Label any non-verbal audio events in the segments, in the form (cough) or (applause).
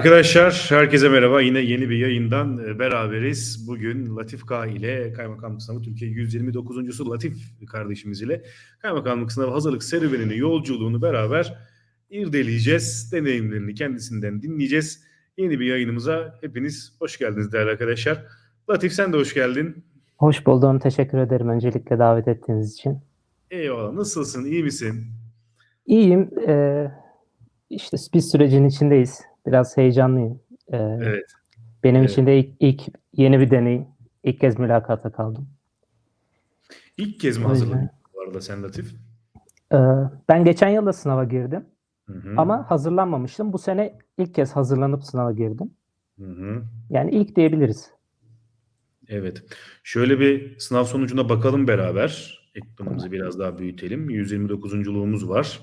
Arkadaşlar herkese merhaba. Yine yeni bir yayından e, beraberiz. Bugün Latif K ile Kaymakamlık Sınavı Türkiye 129.sü Latif kardeşimiz ile Kaymakamlık Sınavı hazırlık serüvenini, yolculuğunu beraber irdeleyeceğiz. Deneyimlerini kendisinden dinleyeceğiz. Yeni bir yayınımıza hepiniz hoş geldiniz değerli arkadaşlar. Latif sen de hoş geldin. Hoş buldum. Teşekkür ederim öncelikle davet ettiğiniz için. Eyvallah. Nasılsın? İyi misin? İyiyim. Ee, işte bir sürecin içindeyiz. Biraz heyecanlıyım. Ee, Evet. benim evet. için de ilk, ilk yeni bir deneyim. İlk kez mülakata kaldım. İlk kez mi hazırlandın bu arada sen Latif? Ee, ben geçen yıl da sınava girdim Hı hı. ama hazırlanmamıştım. Bu sene ilk kez hazırlanıp sınava girdim. Hı hı. Yani ilk diyebiliriz. Evet. Şöyle bir sınav sonucuna bakalım beraber. Ekranımızı biraz daha büyütelim. 129'unculuğumuz var.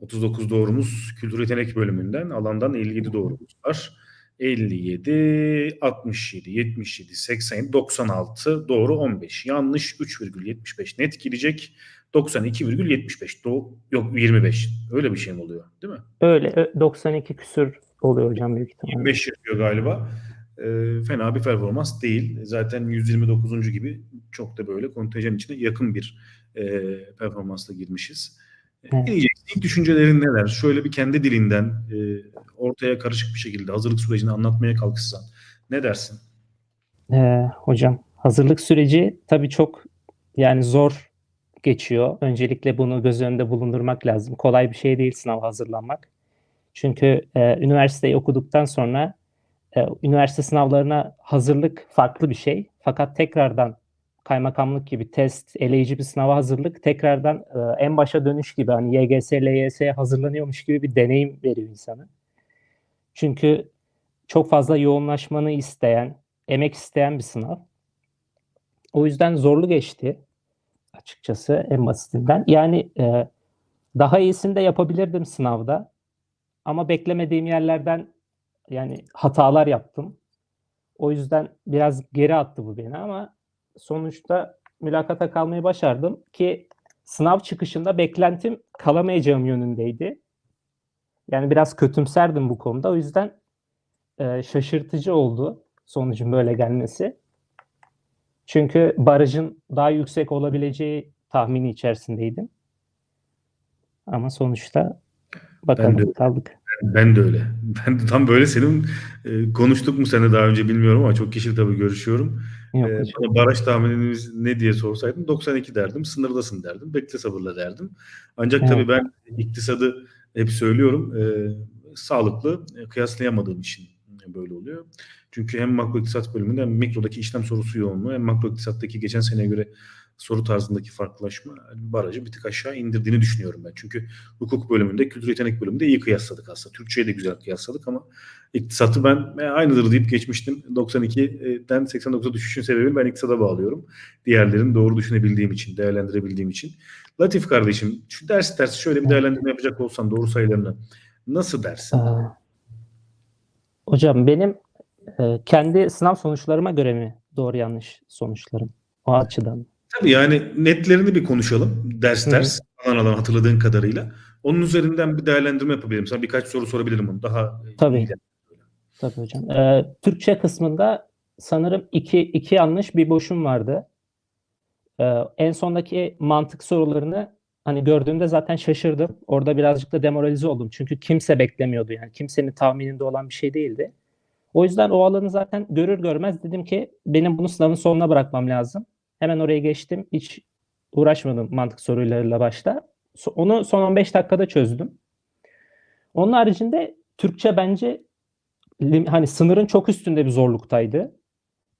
39 doğrumuz kültür yetenek bölümünden. Alandan 57 doğrumuz var. 57, 67, 77, 87, 96, doğru 15. Yanlış 3,75 net gelecek. 92,75. Do yok 25. Öyle bir şey mi oluyor? Değil mi? Öyle ö- 92 küsür oluyor hocam büyük ihtimalle. 25 yapıyor galiba. Ee, fena bir performans değil. Zaten 129. gibi çok da böyle kontenjan içine yakın bir e, performansla girmişiz. Ne diyeceksin? İlk düşüncelerin neler? Şöyle bir kendi dilinden e, ortaya karışık bir şekilde hazırlık sürecini anlatmaya kalkışsan ne dersin? Ee, hocam hazırlık süreci tabii çok yani zor geçiyor. Öncelikle bunu göz önünde bulundurmak lazım. Kolay bir şey değil sınav hazırlanmak. Çünkü e, üniversiteyi okuduktan sonra e, üniversite sınavlarına hazırlık farklı bir şey. Fakat tekrardan kaymakamlık gibi test, eleyici bir sınava hazırlık tekrardan e, en başa dönüş gibi hani YGS, LYS'ye hazırlanıyormuş gibi bir deneyim veriyor insana. Çünkü çok fazla yoğunlaşmanı isteyen, emek isteyen bir sınav. O yüzden zorlu geçti açıkçası en basitinden. Yani e, daha iyisini de yapabilirdim sınavda. Ama beklemediğim yerlerden yani hatalar yaptım. O yüzden biraz geri attı bu beni ama sonuçta mülakata kalmayı başardım ki sınav çıkışında beklentim kalamayacağım yönündeydi. Yani biraz kötümserdim bu konuda. O yüzden e, şaşırtıcı oldu sonucun böyle gelmesi. Çünkü barajın daha yüksek olabileceği tahmini içerisindeydim. Ama sonuçta bakalım de- kaldık. Ben de öyle. Ben de tam böyle senin e, konuştuk mu seninle daha önce bilmiyorum ama çok kişi tabii görüşüyorum. Yok Ee, bana baraj tahmininiz ne diye sorsaydın 92 derdim. Sınırdasın derdim. Bekle sabırla derdim. Ancak Evet. tabii ben iktisadı hep söylüyorum. e, sağlıklı e, kıyaslayamadığım için böyle oluyor. Çünkü hem makro iktisat bölümünde hem mikrodaki işlem sorusu yoğunluğu hem makro iktisattaki geçen seneye göre soru tarzındaki farklılaşma barajı bir tık aşağı indirdiğini düşünüyorum ben. Çünkü hukuk bölümünde, kültür yetenek bölümünde iyi kıyasladık aslında. Türkçeyi de güzel kıyasladık ama iktisatı ben e, aynıdır deyip geçmiştim. 92'den 89'a düşüşün sebebini ben iktisada bağlıyorum. Diğerlerini doğru düşünebildiğim için, değerlendirebildiğim için. Latif kardeşim, şu ders ders şöyle bir değerlendirme yapacak olsan doğru sayılarını nasıl dersin? Ee, hocam benim e, kendi sınav sonuçlarıma göre mi doğru yanlış sonuçlarım? O açıdan. Tabii yani netlerini bir konuşalım. Ders Hı hı. ders, alan alan hatırladığın kadarıyla. Onun üzerinden bir değerlendirme yapabilirim. Sana birkaç soru sorabilirim onu. Daha e, Tabii. iyi Tabii hocam. Ee, Türkçe kısmında sanırım iki, iki yanlış bir boşum vardı. Ee, en sondaki mantık sorularını hani gördüğümde zaten şaşırdım. Orada birazcık da demoralize oldum. Çünkü kimse beklemiyordu yani. Kimsenin tahmininde olan bir şey değildi. O yüzden o alanı zaten görür görmez dedim ki benim bunu sınavın sonuna bırakmam lazım. Hemen oraya geçtim. Hiç uğraşmadım mantık sorularıyla başta. Onu son 15 dakikada çözdüm. Onun haricinde Türkçe bence hani sınırın çok üstünde bir zorluktaydı.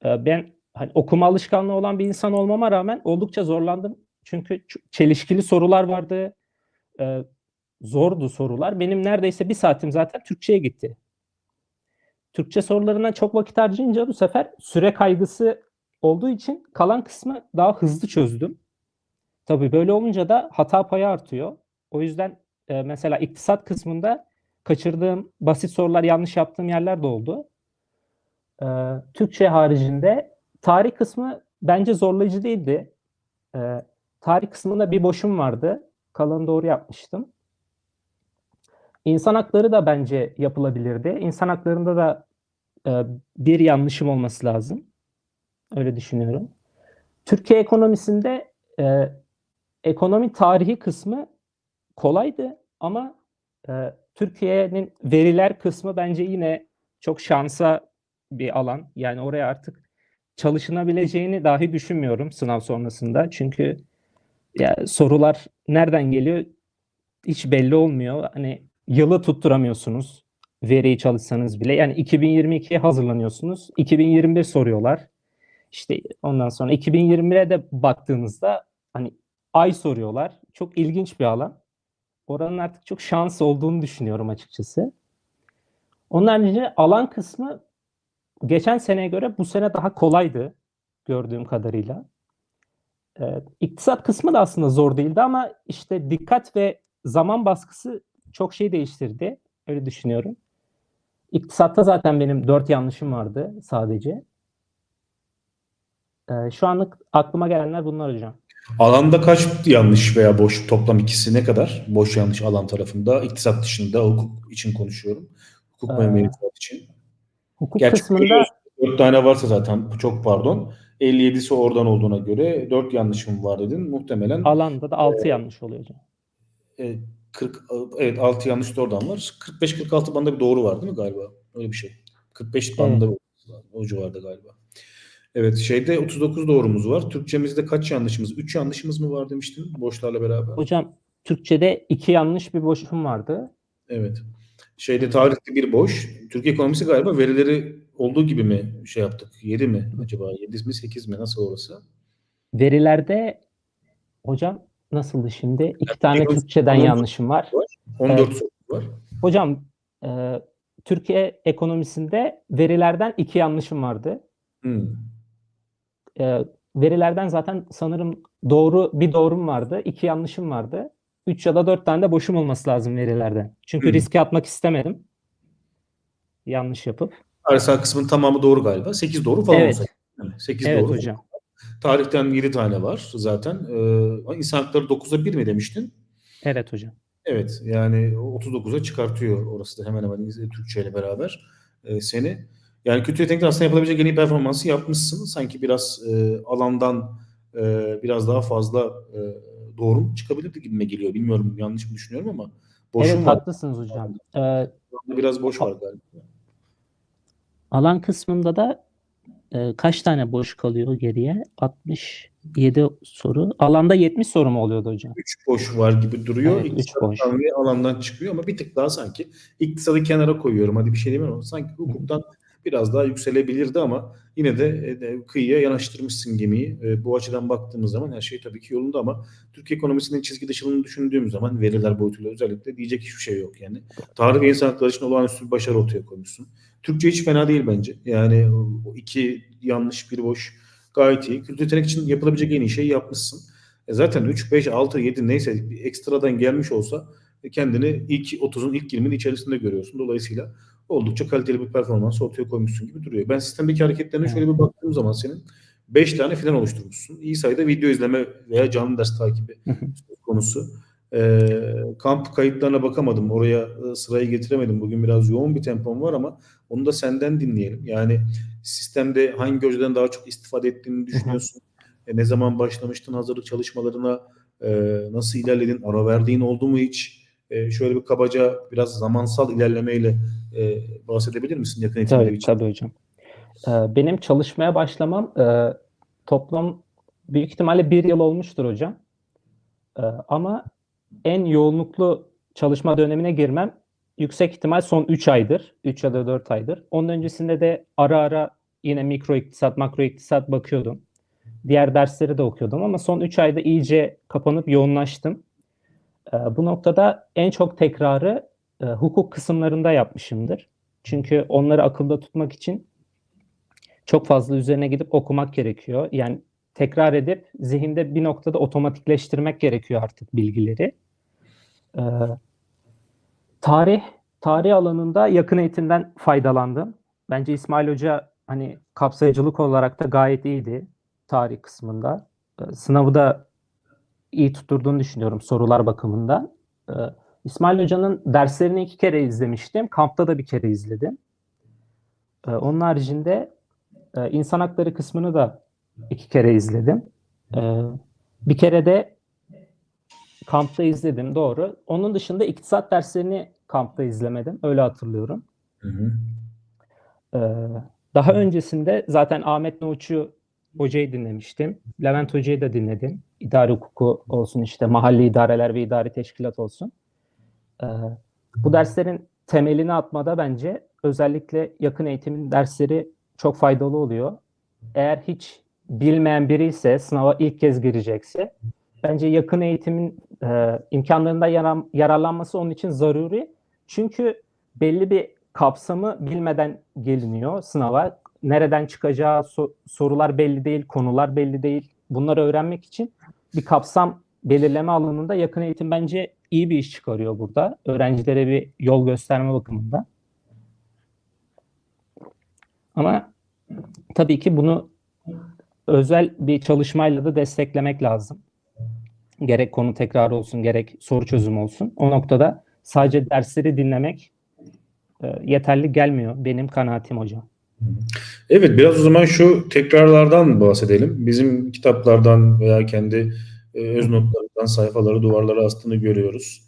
Ee, Ben hani okuma alışkanlığı olan bir insan olmama rağmen oldukça zorlandım. Çünkü çelişkili sorular vardı. Ee, zordu sorular. Benim neredeyse bir saatim zaten Türkçe'ye gitti. Türkçe sorularına çok vakit harcayınca bu sefer süre kaygısı olduğu için kalan kısmı daha hızlı çözdüm. Tabii böyle olunca da hata payı artıyor. O yüzden e, mesela iktisat kısmında kaçırdığım basit sorular yanlış yaptığım yerler de oldu. Ee, Türkçe haricinde tarih kısmı bence zorlayıcı değildi. Ee, tarih kısmında bir boşum vardı. Kalanı doğru yapmıştım. İnsan hakları da bence yapılabilirdi. İnsan haklarında da e, bir yanlışım olması lazım. Öyle düşünüyorum. Türkiye ekonomisinde e, ekonomi tarihi kısmı kolaydı ama e, Türkiye'nin veriler kısmı bence yine çok şansa bir alan. Yani oraya artık çalışılabileceğini dahi düşünmüyorum sınav sonrasında. Çünkü ya sorular nereden geliyor hiç belli olmuyor. Hani yılı tutturamıyorsunuz veriyi çalışsanız bile. Yani 2022'ye hazırlanıyorsunuz. 2021 soruyorlar. İşte ondan sonra 2021'e de baktığınızda hani ay soruyorlar. Çok ilginç bir alan. Oranın artık çok şans olduğunu düşünüyorum açıkçası. Onun haricinde alan kısmı geçen seneye göre bu sene daha kolaydı gördüğüm kadarıyla. Ee, iktisat kısmı da aslında zor değildi ama işte dikkat ve zaman baskısı çok şey değiştirdi. Öyle düşünüyorum. İktisatta zaten benim dört yanlışım vardı sadece. Ee, şu anlık aklıma gelenler bunlar hocam. Alanda kaç yanlış veya boş toplam ikisi ne kadar? Boş yanlış alan tarafında. iktisat dışında hukuk için konuşuyorum. Hukuk Ee, mevzuat için. Hukuk Gerçi kısmında biliyorsun, 4 tane varsa zaten çok pardon. 57'si oradan olduğuna göre 4 yanlışım var dedin. Muhtemelen alanda da 6 yanlış oluyor hocam. e, 40 evet 6 yanlış da oradan var. 45 46 bandında bir doğru var değil mi galiba? Öyle bir şey. 45 bandında o civarda galiba. Evet şeyde 39 doğrumuz var. Türkçemizde kaç yanlışımız? 3 yanlışımız mı var demiştin boşlarla beraber? Hocam Türkçe'de iki yanlış bir boşluğum vardı. Evet. Şeyde tarihte bir boş. Türkiye ekonomisi galiba verileri olduğu gibi mi şey yaptık? 7 mi acaba? 7 mi 8 mi? Nasıl orası? Verilerde hocam nasıldı şimdi? İki tane ekonomisi- Türkçeden yanlışım var. 14 soru var. Hocam e, Türkiye ekonomisinde verilerden iki yanlışım vardı. Hmm. E, verilerden zaten sanırım doğru bir doğrum vardı. iki yanlışım vardı. Üç ya da dört tane de boşum olması lazım verilerden. Çünkü Hı. riske atmak istemedim. Yanlış yapıp. Arsa kısmının tamamı doğru galiba. 8 doğru falan Evet. olsa. Yani 8 Evet doğru. hocam. Tarihten 7 tane var zaten. Ee, insan hakları 9'a 1 mi demiştin? Evet hocam. Evet yani 39'a çıkartıyor orası da hemen hemen Türkçe ile beraber e, seni. Yani kötü yetenekler aslında yapılabilecek en iyi performansı yapmışsın. Sanki biraz e, alandan e, biraz daha fazla e, doğru mu çıkabilirdi gibime geliyor. Bilmiyorum yanlış mı düşünüyorum ama boşum evet var. haklısınız hocam. E, Biraz boş var galiba. Alan kısmında da e, kaç tane boş kalıyor geriye? 67 soru. Alanda 70 soru mu oluyordu hocam? 3 boş var gibi duruyor. Evet, üç İktisattan boş. ve alandan çıkıyor ama bir tık daha sanki iktisadı kenara koyuyorum. Hadi bir şey demiyorum sanki hukuktan biraz daha yükselebilirdi ama yine de, e, kıyıya yanaştırmışsın gemiyi. E, bu açıdan baktığımız zaman her şey tabii ki yolunda ama Türkiye ekonomisinin çizgi dışılığını düşündüğümüz zaman veriler boyutuyla özellikle diyecek hiçbir şey yok yani. Tarih ve insan hakları için olağanüstü bir başarı ortaya koymuşsun. Türkçe hiç fena değil bence. Yani iki yanlış bir boş gayet iyi. Kültür yetenek için yapılabilecek en iyi şeyi yapmışsın. E zaten 3, 5, 6, 7 neyse ekstradan gelmiş olsa kendini ilk 30'un ilk 20'nin içerisinde görüyorsun. Dolayısıyla oldukça kaliteli bir performans ortaya koymuşsun gibi duruyor. Ben sistemdeki hareketlerine şöyle bir baktığım zaman senin 5 tane filan oluşturmuşsun. İyi sayıda video izleme veya canlı ders takibi konusu. E, kamp kayıtlarına bakamadım. Oraya e, sırayı getiremedim. Bugün biraz yoğun bir tempom var ama onu da senden dinleyelim. Yani sistemde hangi hocadan daha çok istifade ettiğini düşünüyorsun? E, ne zaman başlamıştın hazırlık çalışmalarına? E, nasıl ilerledin? Ara verdiğin oldu mu hiç? E, şöyle bir kabaca biraz zamansal ilerlemeyle e, bahsedebilir misin yakın eğitimleri Tabii, için? tabii hocam. Ee, benim çalışmaya başlamam e, toplam büyük ihtimalle bir yıl olmuştur hocam. Ee, ama en yoğunluklu çalışma dönemine girmem yüksek ihtimal son 3 aydır. 3 ya da 4 aydır. Onun öncesinde de ara ara yine mikro iktisat, makro iktisat bakıyordum. Diğer dersleri de okuyordum ama son 3 ayda iyice kapanıp yoğunlaştım. Ee, bu noktada en çok tekrarı e, hukuk kısımlarında yapmışımdır. Çünkü onları akılda tutmak için çok fazla üzerine gidip okumak gerekiyor. Yani tekrar edip zihinde bir noktada otomatikleştirmek gerekiyor artık bilgileri. Ee, tarih tarih alanında yakın eğitimden faydalandım. Bence İsmail Hoca hani kapsayıcılık olarak da gayet iyiydi tarih kısmında. Ee, sınavı da iyi tutturduğunu düşünüyorum sorular bakımından. Ee, İsmail Hoca'nın derslerini iki kere izlemiştim. Kampta da bir kere izledim. Ee, onun haricinde e, insan hakları kısmını da iki kere izledim. Ee, bir kere de kampta izledim doğru. Onun dışında iktisat derslerini kampta izlemedim. Öyle hatırlıyorum. Hı hı. Ee, daha öncesinde zaten Ahmet Nohutçu hocayı dinlemiştim. Levent hocayı da dinledim. İdari hukuku olsun işte mahalli idareler ve idari teşkilat olsun. Ee, bu derslerin temelini atmada bence özellikle yakın eğitimin dersleri çok faydalı oluyor. Eğer hiç bilmeyen biri ise sınava ilk kez girecekse bence yakın eğitimin e, imkanlarından yarar- yararlanması onun için zaruri. Çünkü belli bir kapsamı bilmeden geliniyor sınava. Nereden çıkacağı so- sorular belli değil, konular belli değil. Bunları öğrenmek için bir kapsam belirleme alanında yakın eğitim bence iyi bir iş çıkarıyor burada. Öğrencilere bir yol gösterme bakımında. Ama tabii ki bunu özel bir çalışmayla da desteklemek lazım. Gerek konu tekrar olsun, gerek soru çözümü olsun. O noktada sadece dersleri dinlemek e, yeterli gelmiyor benim kanaatim hocam. Evet biraz o zaman şu tekrarlardan bahsedelim. Bizim kitaplardan veya kendi e, öz notlarından sayfaları duvarlara astığını görüyoruz.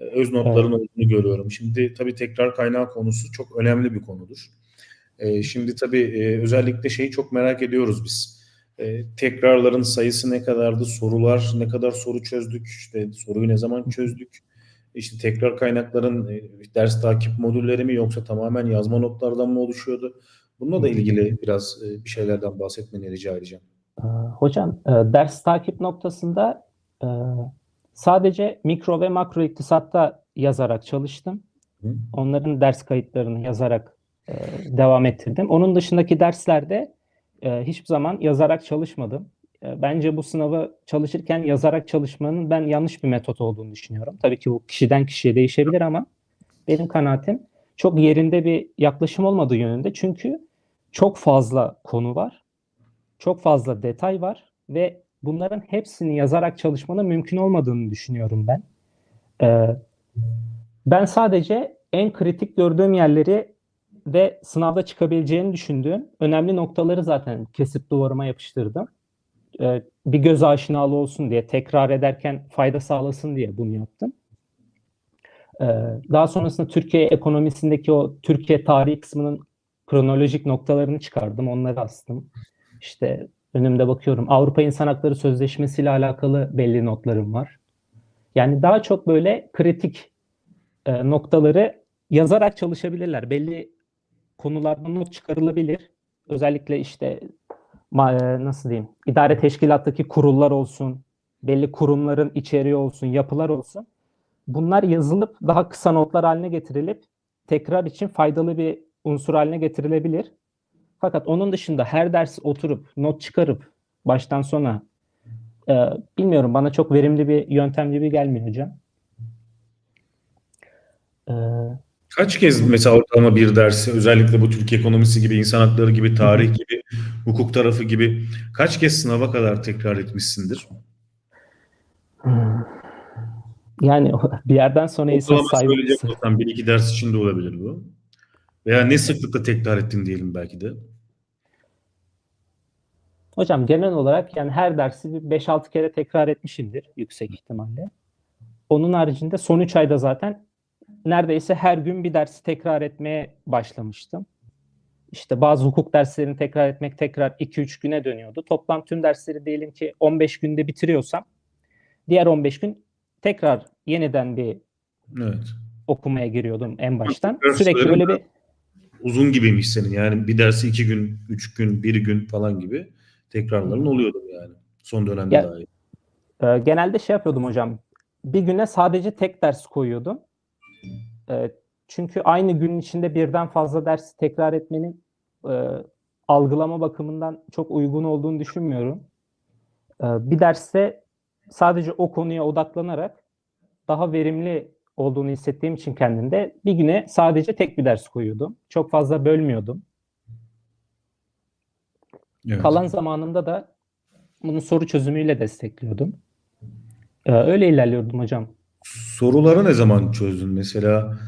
E, öz notların olduğunu görüyorum. Şimdi tabii tekrar kaynağı konusu çok önemli bir konudur. E, şimdi tabii özellikle şeyi çok merak ediyoruz biz. Tekrarların sayısı ne kadardı? Sorular ne kadar soru çözdük? İşte soruyu ne zaman çözdük? İşte tekrar kaynakların ders takip modülleri mi yoksa tamamen yazma notlardan mı oluşuyordu? Bununla da ilgili biraz e, bir şeylerden bahsetmeni rica edeceğim. Ee, Hocam e, ders takip noktasında e, sadece mikro ve makro iktisatta yazarak çalıştım. Hı. Onların ders kayıtlarını yazarak devam ettirdim. Onun dışındaki derslerde hiçbir zaman yazarak çalışmadım. Bence bu sınavı çalışırken yazarak çalışmanın ben yanlış bir metot olduğunu düşünüyorum. Tabii ki bu kişiden kişiye değişebilir ama benim kanaatim çok yerinde bir yaklaşım olmadığı yönünde. Çünkü çok fazla konu var. Çok fazla detay var ve bunların hepsini yazarak çalışmanın mümkün olmadığını düşünüyorum ben. Ee, ben sadece en kritik gördüğüm yerleri ve sınavda çıkabileceğini düşündüğüm önemli noktaları zaten kesip duvarıma yapıştırdım. Ee, bir göz aşinalığı olsun diye, tekrar ederken fayda sağlasın diye bunu yaptım. Ee, daha sonrasında Türkiye ekonomisindeki o Türkiye tarihi kısmının kronolojik noktalarını çıkardım, onları astım. İşte önümde bakıyorum Avrupa İnsan Hakları Sözleşmesi ile alakalı belli notlarım var. Yani daha çok böyle kritik e, noktaları yazarak çalışabilirler. Belli konulardan not çıkarılabilir. Özellikle işte e, nasıl diyeyim idare teşkilattaki kurullar olsun, belli kurumların içeriği olsun, yapılar olsun. Bunlar yazılıp daha kısa notlar haline getirilip tekrar için faydalı bir unsur haline getirilebilir. Fakat onun dışında her ders oturup not çıkarıp baştan sona e, bilmiyorum bana çok verimli bir yöntem gibi gelmiyor hocam. E, Kaç kez mesela ortalama bir dersi özellikle bu Türkiye ekonomisi gibi, insan hakları gibi, tarih gibi, hukuk tarafı gibi kaç kez sınava kadar tekrar etmişsindir? Yani bir yerden sonra insan olsam bir iki ders için de olabilir bu. Veya ne sıklıkla tekrar ettin diyelim belki de. Hocam genel olarak yani her dersi bir 5-6 kere tekrar etmişimdir yüksek ihtimalle. Onun haricinde son 3 ayda zaten neredeyse her gün bir dersi tekrar etmeye başlamıştım. İşte bazı hukuk derslerini tekrar etmek tekrar 2-3 güne dönüyordu. Toplam tüm dersleri diyelim ki 15 günde bitiriyorsam diğer 15 gün tekrar yeniden bir Evet. okumaya giriyordum en baştan. Tekrar Sürekli böyle bir Uzun gibiymiş senin. Yani bir dersi iki gün, üç gün, bir gün falan gibi tekrarların oluyordu yani. Son dönemde Ya- dahi. Ee, genelde şey yapıyordum hocam. Bir güne sadece tek ders koyuyordum. Ee, çünkü aynı günün içinde birden fazla dersi tekrar etmenin e, algılama bakımından çok uygun olduğunu düşünmüyorum. Ee, bir derste sadece o konuya odaklanarak daha verimli olduğunu hissettiğim için kendimde bir güne sadece tek bir ders koyuyordum. Çok fazla bölmüyordum. Evet. Kalan zamanımda da bunu soru çözümüyle destekliyordum. Ee, öyle ilerliyordum hocam. Soruları ne zaman çözdün? Mesela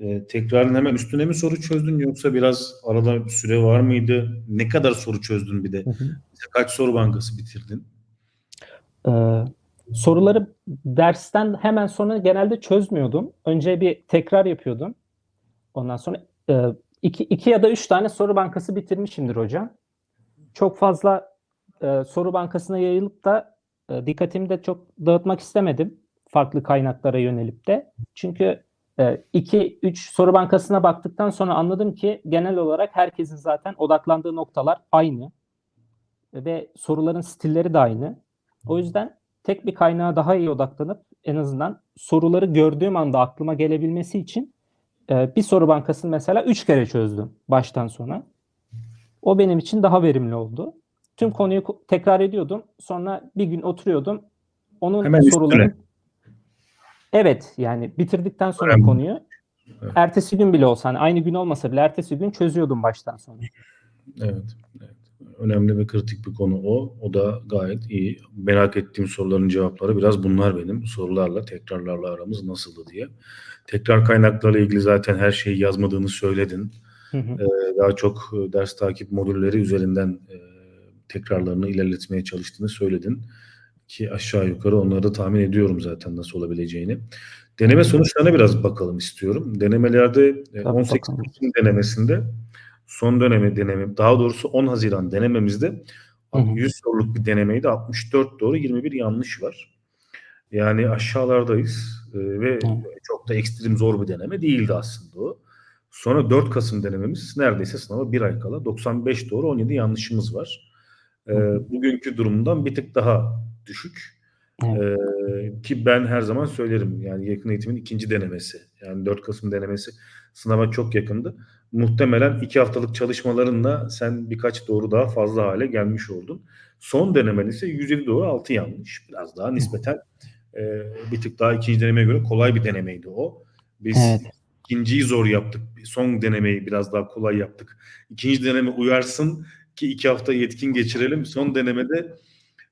e, tekrarın hemen üstüne mi soru çözdün yoksa biraz arada bir süre var mıydı? Ne kadar soru çözdün bir de? Hı hı. Kaç soru bankası bitirdin? Ee, soruları dersten hemen sonra genelde çözmüyordum. Önce bir tekrar yapıyordum. Ondan sonra e, iki, iki ya da üç tane soru bankası bitirmişimdir hocam. Çok fazla e, soru bankasına yayılıp da e, dikkatimi de çok dağıtmak istemedim. Farklı kaynaklara yönelip de. Çünkü 2-3 soru bankasına baktıktan sonra anladım ki genel olarak herkesin zaten odaklandığı noktalar aynı. Ve soruların stilleri de aynı. O yüzden tek bir kaynağa daha iyi odaklanıp en azından soruları gördüğüm anda aklıma gelebilmesi için e, bir soru bankasını mesela 3 kere çözdüm baştan sona. O benim için daha verimli oldu. Tüm konuyu tekrar ediyordum. Sonra bir gün oturuyordum. Onun Hemen soruların üstüne. Evet yani bitirdikten sonra Önemli. konuyu Evet. ertesi gün bile olsa hani aynı gün olmasa bile ertesi gün çözüyordum baştan sona. Evet, evet. Önemli ve kritik bir konu o. O da gayet iyi. Merak ettiğim soruların cevapları biraz bunlar benim. Sorularla, tekrarlarla aramız nasıldı diye. Tekrar kaynaklarla ilgili zaten her şeyi yazmadığını söyledin. Hı hı. Ee, Daha çok e, ders takip modülleri üzerinden e, tekrarlarını ilerletmeye çalıştığını söyledin. Ki aşağı yukarı onları da tahmin ediyorum zaten nasıl olabileceğini. Deneme sonuçlarına biraz bakalım istiyorum. Denemelerde e, Tabii, 18 bakalım. Ekim denemesinde son dönemi deneme daha doğrusu 10 Haziran denememizde Hı hı. 100 soruluk bir denemeydi. 64 doğru 21 yanlış var. Yani aşağılardayız e, ve Hı. çok da ekstrem zor bir deneme değildi aslında o. Sonra 4 Kasım denememiz neredeyse sınava bir ay kala 95 doğru 17 yanlışımız var. E, Hı bugünkü durumdan bir tık daha düşük. Ee, ki ben her zaman söylerim yani yakın eğitimin ikinci denemesi yani 4 Kasım denemesi sınava çok yakındı. Muhtemelen iki haftalık çalışmalarınla sen birkaç doğru daha fazla hale gelmiş oldun. Son denemen ise 107 doğru 6 yanlış. Biraz daha nispeten e, bir tık daha ikinci denemeye göre kolay bir denemeydi o. Biz Evet. ikinciyi zor yaptık. Son denemeyi biraz daha kolay yaptık. İkinci deneme uyarsın ki iki hafta yetkin geçirelim. Son denemede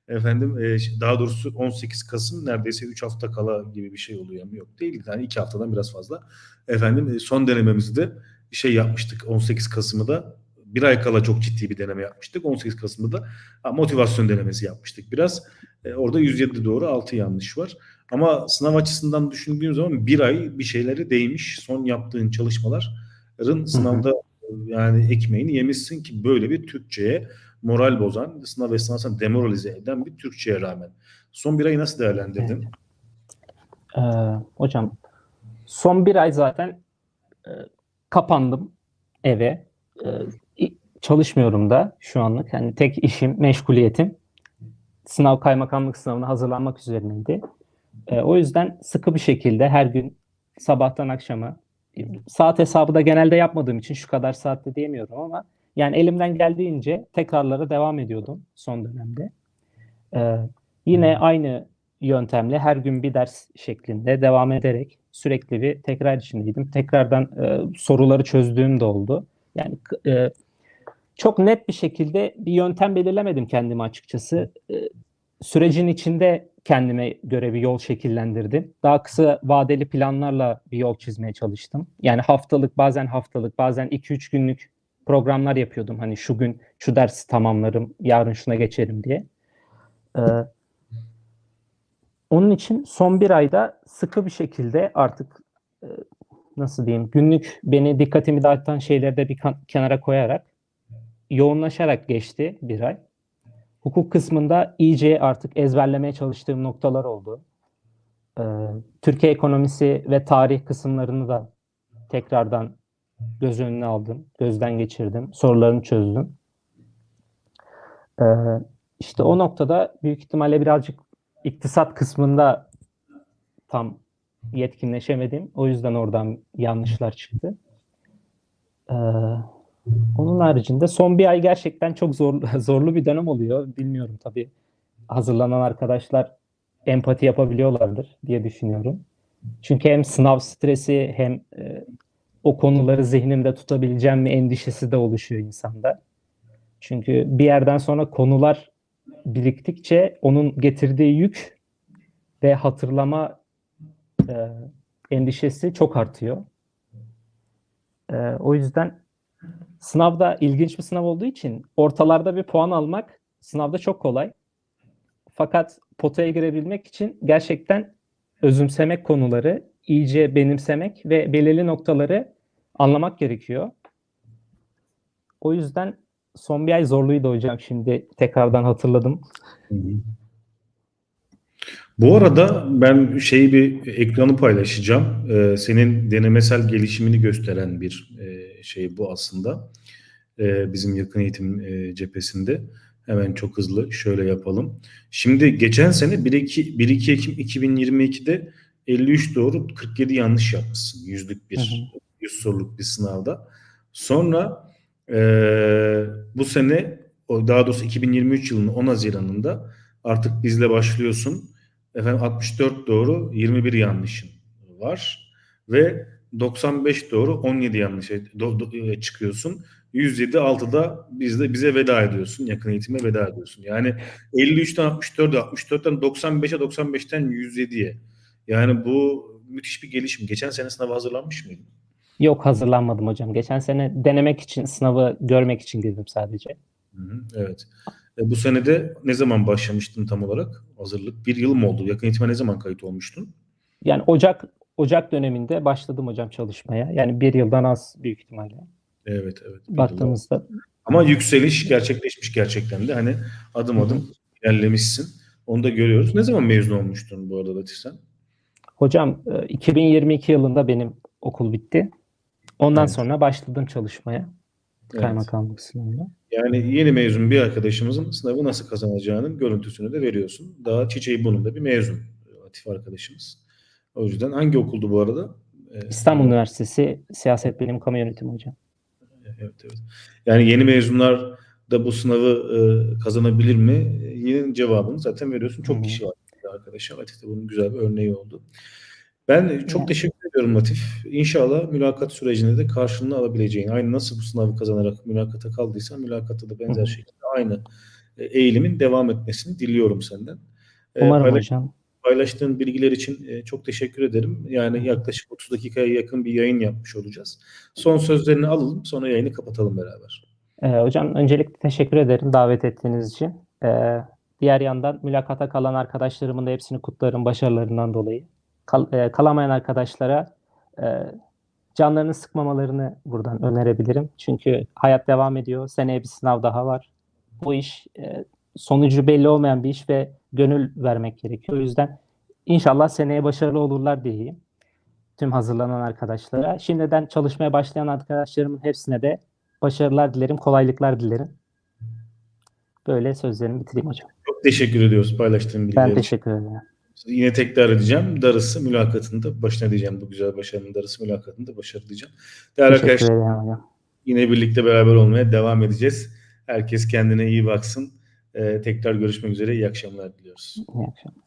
efendim e, daha doğrusu 18 Kasım neredeyse 3 hafta kala gibi bir şey oluyor mu? Yok değil. Yani 2 haftadan biraz fazla. Efendim e, son denememizde şey yapmıştık 18 Kasım'ı da bir ay kala çok ciddi bir deneme yapmıştık. 18 Kasım'da da ha, motivasyon denemesi yapmıştık biraz. E, orada 107 doğru 6 yanlış var. Ama sınav açısından düşündüğüm zaman bir ay bir şeyleri değmiş. Son yaptığın çalışmaların sınavda e, yani ekmeğini yemişsin ki böyle bir Türkçe'ye moral bozan, sınav esnasında demoralize eden bir Türkçe'ye rağmen. Son bir ayı nasıl değerlendirdin? Ee, hocam son bir ay zaten e, kapandım eve. E, i- çalışmıyorum da şu anlık. Yani tek işim, meşguliyetim sınav kaymakamlık sınavına hazırlanmak üzerineydi. E, o yüzden sıkı bir şekilde her gün sabahtan akşama e, saat hesabı da genelde yapmadığım için şu kadar saatte diyemiyorum ama yani elimden geldiğince tekrarlara devam ediyordum son dönemde. E, yine aynı yöntemle her gün bir ders şeklinde devam ederek sürekli bir tekrar içindeydim. Tekrardan e, soruları çözdüğüm de oldu. Yani e, çok net bir şekilde bir yöntem belirlemedim kendime açıkçası. E, sürecin içinde kendime göre bir yol şekillendirdim. Daha kısa vadeli planlarla bir yol çizmeye çalıştım. Yani haftalık, bazen haftalık, bazen 2-3 günlük programlar yapıyordum. Hani şu gün şu dersi tamamlarım, yarın şuna geçerim diye. Ee, onun için son bir ayda sıkı bir şekilde artık e, nasıl diyeyim günlük beni dikkatimi dağıtan şeyleri de bir kenara koyarak yoğunlaşarak geçti bir ay. Hukuk kısmında iyice artık ezberlemeye çalıştığım noktalar oldu. Ee, Türkiye ekonomisi ve tarih kısımlarını da tekrardan göz önüne aldım, gözden geçirdim, sorularını çözdüm. Ee, işte o noktada büyük ihtimalle birazcık iktisat kısmında tam yetkinleşemedim. O yüzden oradan yanlışlar çıktı. Ee, onun haricinde son bir ay gerçekten çok zor, (laughs) zorlu bir dönem oluyor. Bilmiyorum tabii hazırlanan arkadaşlar empati yapabiliyorlardır diye düşünüyorum. Çünkü hem sınav stresi hem e, o konuları zihnimde tutabileceğim mi endişesi de oluşuyor insanda. Çünkü bir yerden sonra konular biriktikçe onun getirdiği yük ve hatırlama e, endişesi çok artıyor. E, o yüzden sınavda ilginç bir sınav olduğu için ortalarda bir puan almak sınavda çok kolay. Fakat potaya girebilmek için gerçekten özümsemek konuları, iyice benimsemek ve belirli noktaları anlamak gerekiyor. O yüzden son bir ay zorluydu hocam. Şimdi tekrardan hatırladım. Bu arada ben şeyi bir ekranı paylaşacağım. Ee, senin denemesel gelişimini gösteren bir e, şey bu aslında. Ee, bizim yakın eğitim e, cephesinde. Hemen çok hızlı şöyle yapalım. Şimdi geçen sene 1-2, 1-2 Ekim 2022'de 53 doğru 47 yanlış yapmışsın. Yüzlük bir, Hı hı. 100 soruluk bir sınavda. Sonra e, bu sene daha doğrusu 2023 yılının 10 Haziran'ında artık bizle başlıyorsun. Efendim 64 doğru 21 yanlışın var ve 95 doğru 17 yanlış do- e, çıkıyorsun. 107 6'da bizde bize veda ediyorsun. Yakın eğitime veda ediyorsun. Yani 53'ten 64'e 64'ten 95'e 95'ten 107'ye. Yani bu müthiş bir gelişim. Geçen sene sınava hazırlanmış mıydın? Yok hazırlanmadım hocam. Geçen sene denemek için, sınavı görmek için girdim sadece. Hı hı, evet. E, bu senede ne zaman başlamıştın tam olarak hazırlık? Bir yıl mı oldu? Yakın eğitime ne zaman kayıt olmuştun? Yani Ocak Ocak döneminde başladım hocam çalışmaya. Yani bir yıldan az büyük ihtimalle. Evet, evet. Baktığımızda Ama yükseliş gerçekleşmiş gerçekten de. Hani adım adım ilerlemişsin. Onu da görüyoruz. Ne zaman mezun olmuştun bu arada Latif sen? hocam e, 2022 yılında benim okul bitti. Ondan Evet. sonra başladım çalışmaya. Evet. Kaymakamlık sınavına. Yani yeni mezun bir arkadaşımızın sınavı nasıl kazanacağının görüntüsünü de veriyorsun. Daha çiçeği burnunda bir mezun Latif arkadaşımız. O yüzden hangi okuldu bu arada? Ee, İstanbul Üniversitesi Siyaset Bilimi Kamu Yönetimi hocam. Evet, evet. Yani yeni mezunlar da bu sınavı e, kazanabilir mi? Yine cevabını zaten veriyorsun. Çok Hı hı. kişi var arkadaşlar. Latif de bunun güzel bir örneği oldu. Ben çok Yani. teşekkür ediyorum Latif. İnşallah mülakat sürecinde de karşılığını alabileceğin, aynı nasıl bu sınavı kazanarak mülakata kaldıysan mülakatta da benzer şekilde aynı e, eğilimin devam etmesini diliyorum senden. E, Umarım paylaş- hocam. paylaştığın bilgiler için e, çok teşekkür ederim. Yani yaklaşık 30 dakikaya yakın bir yayın yapmış olacağız. Son sözlerini alalım, sonra yayını kapatalım beraber. Ee, hocam öncelikle teşekkür ederim davet ettiğiniz için. Ee, diğer yandan mülakata kalan arkadaşlarımın da hepsini kutlarım başarılarından dolayı. Kal- e, kalamayan arkadaşlara e, canlarını sıkmamalarını buradan önerebilirim. Çünkü hayat devam ediyor. Seneye bir sınav daha var. Bu iş e, sonucu belli olmayan bir iş ve gönül vermek gerekiyor. O yüzden inşallah seneye başarılı olurlar diyeyim. Tüm hazırlanan arkadaşlara. Şimdiden çalışmaya başlayan arkadaşlarımın hepsine de başarılar dilerim, kolaylıklar dilerim. Böyle sözlerimi bitireyim hocam. Çok teşekkür ediyoruz paylaştığın bilgiler Ben için. teşekkür ederim. Yine tekrar edeceğim. Darısı mülakatında başına diyeceğim bu güzel başarının darısı mülakatında başarı diyeceğim. Değerli arkadaşlar yine birlikte beraber olmaya devam edeceğiz. Herkes kendine iyi baksın. Ee, tekrar görüşmek üzere. İyi akşamlar diliyoruz. İyi akşamlar.